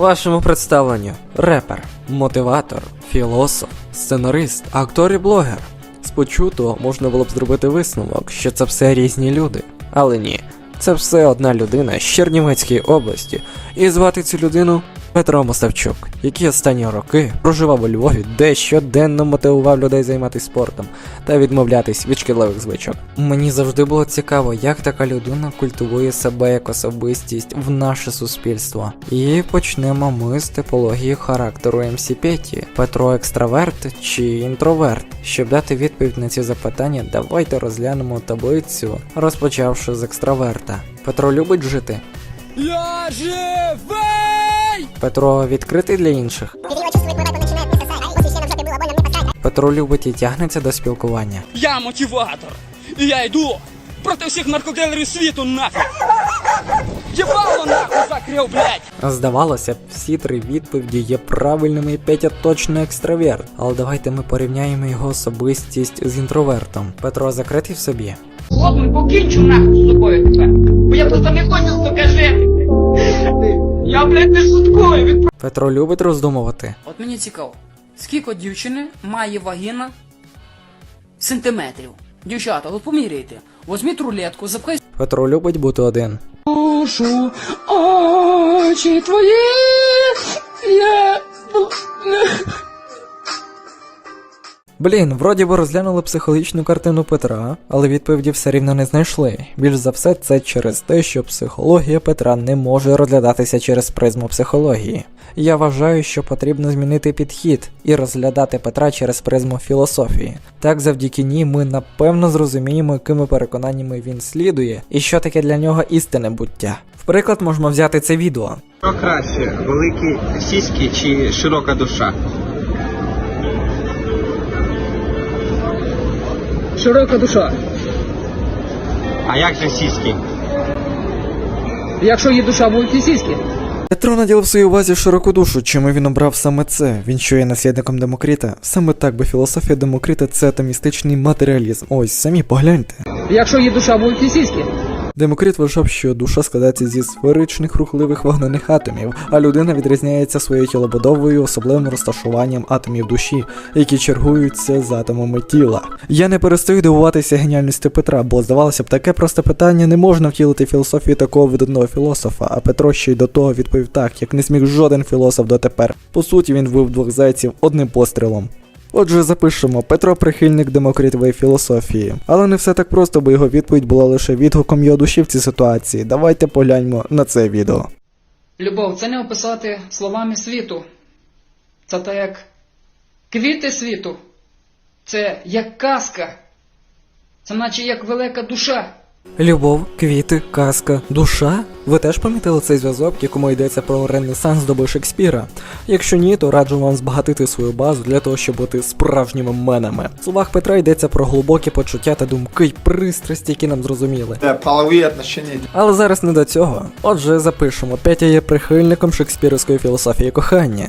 Вашому представленню репер, мотиватор, філософ, сценарист, актор і блогер. З можна було б зробити висновок, що це все різні люди. Але ні, це все одна людина з Чернівецької області, і звати цю людину Петро Мостовчук, який останні роки проживав у Львові, де щоденно мотивував людей займатися спортом та відмовлятись від шкідливих звичок. Мені завжди було цікаво, як така людина культивує себе як особистість в наше суспільство. І почнемо ми з типології характеру МС Петі. Петро екстраверт чи інтроверт. Щоб дати відповідь на ці запитання, давайте розглянемо таблицю, розпочавши з екстраверта. Петро любить жити. Я живий! Петро відкритий для інших. Петро любить і тягнеться до спілкування. Я мотиватор. І я йду проти всіх наркодилерів світу нафіг. Єбало нахуй закрив, блядь! Здавалося б, всі три відповіді є правильними і Петя точно екстраверт. Але давайте ми порівняємо його особистість з інтровертом. Петро закритий в собі. Хлопну, покінчу нахуй з собою тепер. Петро любить роздумувати. От мені цікаво, скільки дівчини має вагіна сантиметрів? Дівчата, от поміряйте. Возьміть рулетку, запхай Петро любить бути один. Душу, очі твої, Блін, вроді би розглянули психологічну картину Петра, але відповіді все рівно не знайшли. Більш за все, це через те, що психологія Петра не може розглядатися через призму психології. Я вважаю, що потрібно змінити підхід і розглядати Петра через призму філософії. Так, завдяки ній ми напевно зрозуміємо, якими переконаннями він слідує, і що таке для нього істинне буття. В приклад можемо взяти це відео. Що краще, великі сіськи чи широка душа? Широка душа. А як же сіськи? Якщо є душа, будуть і сіськи. Петро наділив своїй увазі широку душу, чому він обрав саме це. Він що є наслідником Демокріта? Саме так, бо філософія Демокріта це атомістичний матеріалізм. Ось самі погляньте. Якщо є душа, будуть і сіськи. Демокрит вважав, що душа складається зі сферичних рухливих вогнених атомів, а людина відрізняється своєю тілобудовою, особливим розташуванням атомів душі, які чергуються з атомами тіла. Я не перестаю дивуватися геніальності Петра, бо здавалося б, таке просте питання не можна втілити філософію такого видатного філософа, а Петро ще й до того відповів так, як не зміг жоден філософ дотепер. По суті, він вбив двох зайців одним пострілом. Отже, запишемо Петро прихильник демокритової філософії. Але не все так просто, бо його відповідь була лише відгуком його душі в цій ситуації. Давайте погляньмо на це відео. Любов це не описати словами світу. Це так як квіти світу. Це як казка. Це наче як велика душа. Любов, квіти, казка, душа. Ви теж помітили цей зв'язок, в якому йдеться про ренесанс доби Шекспіра? Якщо ні, то раджу вам збагатити свою базу для того, щоб бути справжніми менами. В словах Петра йдеться про глибокі почуття та думки й пристрасті, які нам зрозуміли. Да, половые отношения Але зараз не до цього. Отже, запишемо. Петя є прихильником шекспірівської філософії кохання.